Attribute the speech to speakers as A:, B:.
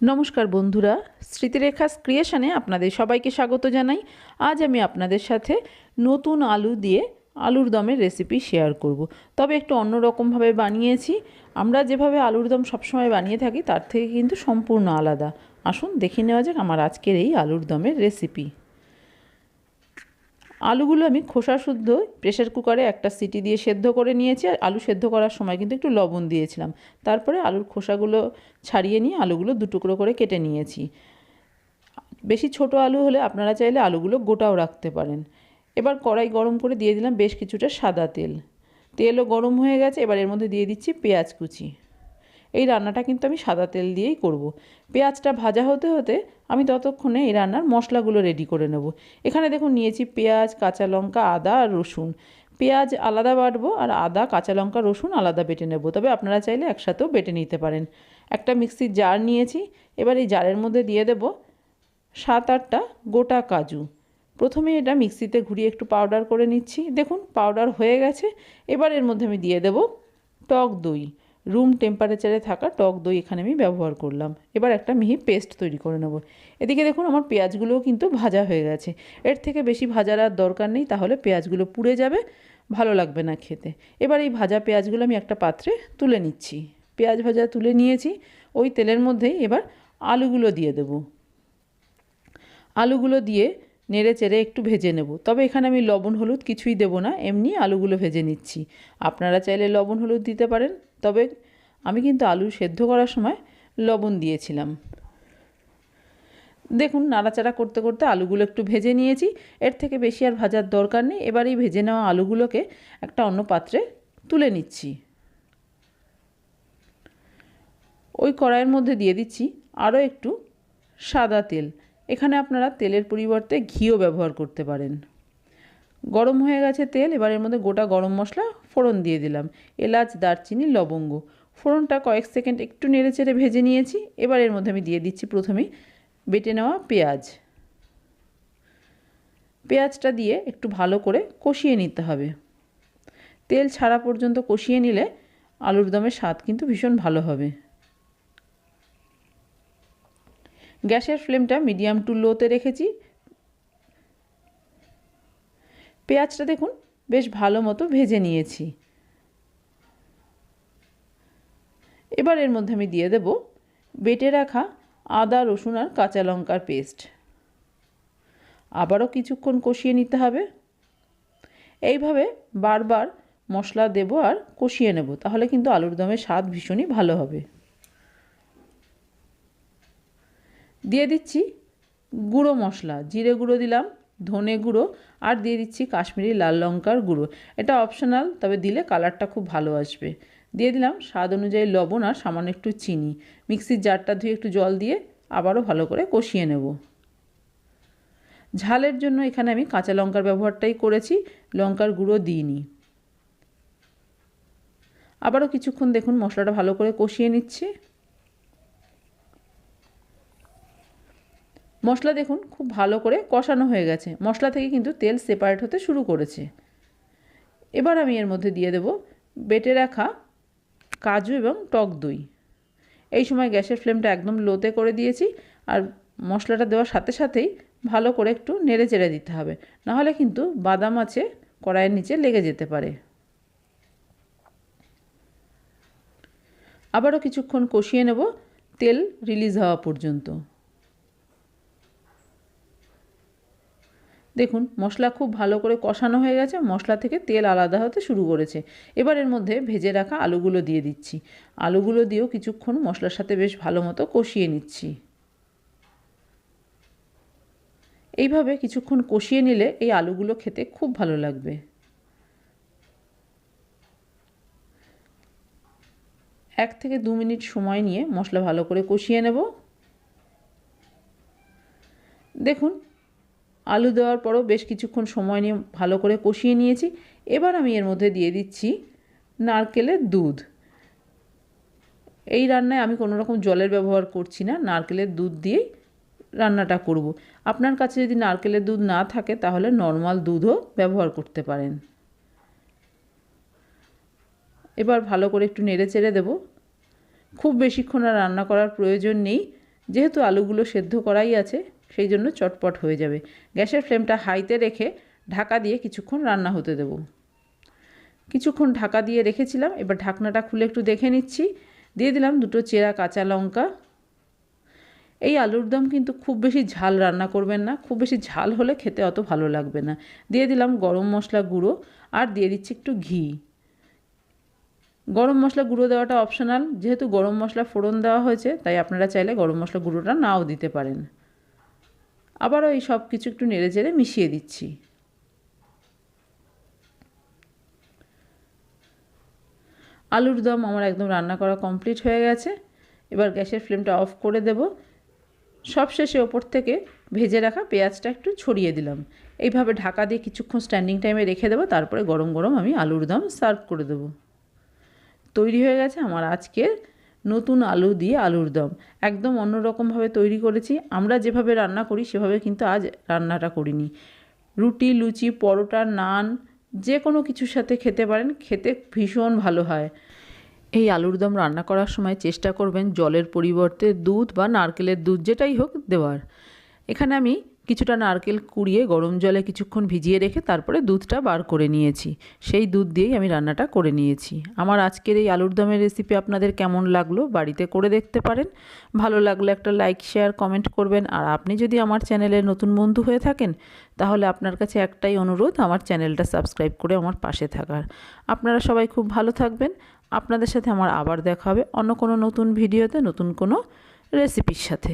A: নমস্কার বন্ধুরা, স্মৃতিরেখাস ক্রিয়েশনে আপনাদের সবাইকে স্বাগত জানাই। আজ আমি আপনাদের সাথে নতুন আলু দিয়ে আলুর দমের রেসিপি শেয়ার করব। তবে একটু অন্যরকমভাবে বানিয়েছি। আমরা যেভাবে আলুর দম সবসময় বানিয়ে থাকি, তার থেকে কিন্তু সম্পূর্ণ আলাদা। আসুন দেখে নেওয়া যাক আমার আজকের এই আলুর দমের রেসিপি আলুগুলো আমি খোসা শুদ্ধ প্রেশার কুকারে একটা সিটি দিয়ে সেদ্ধ করে নিয়েছি আর আলু সেদ্ধ করার সময় কিন্তু একটু লবণ দিয়েছিলাম। তারপরে আলুর খোসাগুলো ছাড়িয়ে নিয়ে আলুগুলো দু টুকরো করে কেটে নিয়েছি। বেশি ছোট আলু হলে আপনারা চাইলে আলুগুলো গোটাও রাখতে পারেন। এবার কড়াই গরম করে দিয়ে দিলাম বেশ কিছুটা সাদা তেল। তেলও গরম হয়ে গেছে, এবার এর মধ্যে দিয়ে দিচ্ছি পেঁয়াজ কুচি। এই রান্নাটা কিন্তু আমি সাদা তেল দিয়েই করব। পেঁয়াজটা ভাজা হতে হতে আমি ততক্ষণে এই রান্নার মশলাগুলো রেডি করে নেব। এখানে দেখুন নিয়েছি পেঁয়াজ, কাঁচা লঙ্কা, আদা আর রসুন। পেঁয়াজ আলাদা বাটবো আর আদা, কাঁচা লঙ্কা, রসুন আলাদা বেটে নেব। তবে আপনারা চাইলে একসাথেও বেটে নিতে পারেন। একটা মিক্সির জার নিয়েছি। এবার এই জারের মধ্যে দিয়ে দেব সাত আটটা গোটা কাজু। প্রথমে এটা মিক্সিতে ঘুরিয়ে একটু পাউডার করে নিচ্ছি। দেখুন পাউডার হয়ে গেছে। এবার এর মধ্যে আমি দিয়ে দেব টক দই। রুম টেম্পারেচারে থাকা টক দই এখানে আমি ব্যবহার করলাম। এবার একটা মিহি পেস্ট তৈরি করে নেব। এদিকে দেখুন আমার পেঁয়াজগুলোও কিন্তু ভাজা হয়ে গেছে। এর থেকে বেশি ভাজার আর দরকার নেই, তাহলে পেঁয়াজগুলো পুড়ে যাবে, ভালো লাগবে না খেতে। এবার এই ভাজা পেঁয়াজগুলো আমি একটা পাত্রে তুলে নিচ্ছি। পেঁয়াজ ভাজা তুলে নিয়েছি, ওই তেলের মধ্যেই এবার আলুগুলো দিয়ে দেব। আলুগুলো দিয়ে নেড়ে চেড়ে একটু ভেজে নেব। তবে এখানে আমি লবণ, হলুদ কিছুই দেব না। এমনি আলুগুলো ভেজে নিচ্ছি। আপনারা চাইলে লবণ, হলুদ দিতে পারেন। তবে আমি কিন্তু আলু সেদ্ধ করার সময় লবণ দিয়েছিলাম। দেখুন, নাড়াচাড়া করতে করতে আলুগুলো একটু ভেজে নিয়েছি। এর থেকে বেশি আর ভাজার দরকার নেই। এবার এই ভেজে নেওয়া আলুগুলোকে একটা অন্য পাত্রে তুলে নিচ্ছি। ওই কড়াইয়ের মধ্যে দিয়ে দিচ্ছি আরও একটু সাদা তেল। এখানে আপনারা তেলের পরিবর্তে ঘিও ব্যবহার করতে পারেন। গরম হয়ে গেছে তেল, এবার এর মধ্যে গোটা গরম মশলা, ফোড়ন দিয়ে দিলাম। এলাচ, দারচিনি, লবঙ্গ। ফোড়নটা কয়েক সেকেন্ড একটু নেড়ে চেড়ে ভেজে নিয়েছি। এবার এর মধ্যে আমি দিয়ে দিচ্ছি প্রথমেই বেটে নেওয়া পেঁয়াজ। পেঁয়াজটা দিয়ে একটু ভালো করে কষিয়ে নিতে হবে। তেল ছাড়া পর্যন্ত কষিয়ে নিলে আলুর দমের স্বাদ কিন্তু ভীষণ ভালো হবে। গ্যাসের ফ্লেমটা মিডিয়াম টু লোতে রেখেছি। পেঁয়াজটা দেখুন, বেশ ভালো মতো ভেজে নিয়েছি। এবার এর মধ্যে আমি দিয়ে দেব বেটে রাখা আদা, রসুন আর কাঁচা লঙ্কার পেস্ট। আবারও কিছুক্ষণ কষিয়ে নিতে হবে। এইভাবে বারবার মশলা দেব আর কষিয়ে নেব, তাহলে কিন্তু আলুর দমের স্বাদ ভীষণই ভালো হবে। দিয়ে দিচ্ছি গুঁড়ো মশলা, জিরে গুঁড়ো দিলাম, ধনে গুঁড়ো, আর দিয়ে দিচ্ছি কাশ্মীরি লাল লঙ্কার গুঁড়ো। এটা অপশনাল তবে দিলে কালারটা খুব ভালো আসবে। দিয়ে দিলাম স্বাদ অনুযায়ী লবণ আর সামান্য একটু চিনি। মিক্সির জারটা ধুয়ে একটু জল দিয়ে আবারও ভালো করে কষিয়ে নেব। ঝালের জন্য এখানে আমি কাঁচা লঙ্কার ব্যবহারটাই করেছি, লঙ্কার গুঁড়ো দিইনি। আবারও কিছুক্ষণ দেখুন মশলাটা ভালো করে কষিয়ে নিচ্ছি। মশলা দেখুন, খুব ভালো করে কষানো হয়ে গেছে। মশলা থেকে কিন্তু তেল সেপারেট হতে শুরু করেছে। এবার আমি এর মধ্যে দিয়ে দেব বেটে রাখা কাজু এবং টক দই। এই সময় গ্যাসের ফ্লেমটা একদম লোতে করে দিয়েছি আর মশলাটা দেওয়ার সাথে সাথেই ভালো করে একটু নেড়ে চেড়ে দিতে হবে। নাহলে কিন্তু বাদাম আছে, কড়াইয়ের নিচে লেগে যেতে পারে। আবারও কিছুক্ষণ কষিয়ে নেব, তেল রিলিজ হওয়া পর্যন্ত। দেখুন, মশলা খুব ভালো করে কষানো হয়ে গেছে, মশলা থেকে তেল আলাদা হতে শুরু করেছে। এবার এর মধ্যে ভেজে রাখা আলুগুলো দিয়ে দিচ্ছি। আলুগুলো দিয়েও কিছুক্ষণ মশলার সাথে বেশ ভালো মতো কষিয়ে নিচ্ছি। এইভাবে কিছুক্ষণ কষিয়ে নিলে এই আলুগুলো খেতে খুব ভালো লাগবে। এক থেকে দু মিনিট সময় নিয়ে মশলা ভালো করে কষিয়ে নেব। দেখুন আলু দেওয়ার পরও বেশ কিছুক্ষণ সময় নিয়ে ভালো করে কষিয়ে নিয়েছি। এবার আমি এর মধ্যে দিয়ে দিচ্ছি নারকেলের দুধ। এই রান্নায় আমি কোনো রকম জলের ব্যবহার করছি না, নারকেলের দুধ দিয়েই রান্নাটা করব। আপনার কাছে যদি নারকেলের দুধ না থাকে, তাহলে নর্মাল দুধও ব্যবহার করতে পারেন। এবার ভালো করে একটু নেড়ে চেড়ে দেবো। খুব বেশিক্ষণ রান্না করার প্রয়োজন নেই। যেহেতু আলুগুলো সেদ্ধ করাই আছে সেই জন্য চটপট হয়ে যাবে। গ্যাসের ফ্লেমটা হাইতে রেখে ঢাকা দিয়ে কিছুক্ষণ রান্না হতে দেবো। কিছুক্ষণ ঢাকা দিয়ে রেখেছিলাম, এবার ঢাকনাটা খুলে একটু দেখে নিচ্ছি। দিয়ে দিলাম দুটো চেরা কাঁচা লঙ্কা। এই আলুর দম কিন্তু খুব বেশি ঝাল রান্না করবেন না, খুব বেশি ঝাল হলে খেতে অত ভালো লাগবে না। দিয়ে দিলাম গরম মশলা গুঁড়ো আর দিয়ে দিচ্ছি একটু ঘি। গরম মশলা গুঁড়ো দেওয়াটা অপশনাল, যেহেতু গরম মশলা ফোড়ন দেওয়া হয়েছে, তাই আপনারা চাইলে গরম মশলা গুঁড়োটা নাও দিতে পারেন। আবারও এই সব কিছু একটু নেড়ে চেড়ে মিশিয়ে দিচ্ছি। আলুর দম আমার একদম রান্না করা কমপ্লিট হয়ে গেছে। এবার গ্যাসের ফ্লেমটা অফ করে দেব। সবশেষে ওপর থেকে ভেজে রাখা পেঁয়াজটা একটু ছড়িয়ে দিলাম। এইভাবে ঢাকা দিয়ে কিছুক্ষণ স্ট্যান্ডিং টাইমে রেখে দেবো, তারপরে গরম গরম আমি আলুর দম সার্ভ করে দেবো। তৈরি হয়ে গেছে আমার আজকের নতুন আলু দিয়ে আলুর দম। একদম অন্যরকমভাবে তৈরি করেছি। আমরা যেভাবে রান্না করি, সেভাবে কিন্তু আজ রান্নাটা করিনি। রুটি, লুচি, পরোটা, নান যে কোনো কিছুর সাথে খেতে পারেন। খেতে ভীষণ ভালো হয়। এই আলুর দম রান্না করার সময় চেষ্টা করবেন জলের পরিবর্তে দুধ বা নারকেলের দুধ, যেটাই হোক দেওয়ার। এখানে আমি কিছুটা নারকেল কুড়িয়ে গরম জলে কিছুক্ষণ ভিজিয়ে রেখে তারপরে দুধটা বার করে নিয়েছি। সেই দুধ দিয়েই আমি রান্নাটা করে নিয়েছি। আমার আজকের এই আলুর দমের রেসিপি আপনাদের কেমন লাগল বাড়িতে করে দেখতে পারেন। ভালো লাগলে একটা লাইক শেয়ার কমেন্ট করবেন। আর আপনি যদি আমার চ্যানেলের নতুন বন্ধু হয়ে থাকেন, তাহলে আপনার কাছে একটাই অনুরোধ, আমার চ্যানেলটা সাবস্ক্রাইব করে আমার পাশে থাকার। আপনারা সবাই খুব ভালো থাকবেন। আপনাদের সাথে আমার আবার দেখা হবে অন্য কোনো নতুন ভিডিওতে নতুন কোনো রেসিপির সাথে।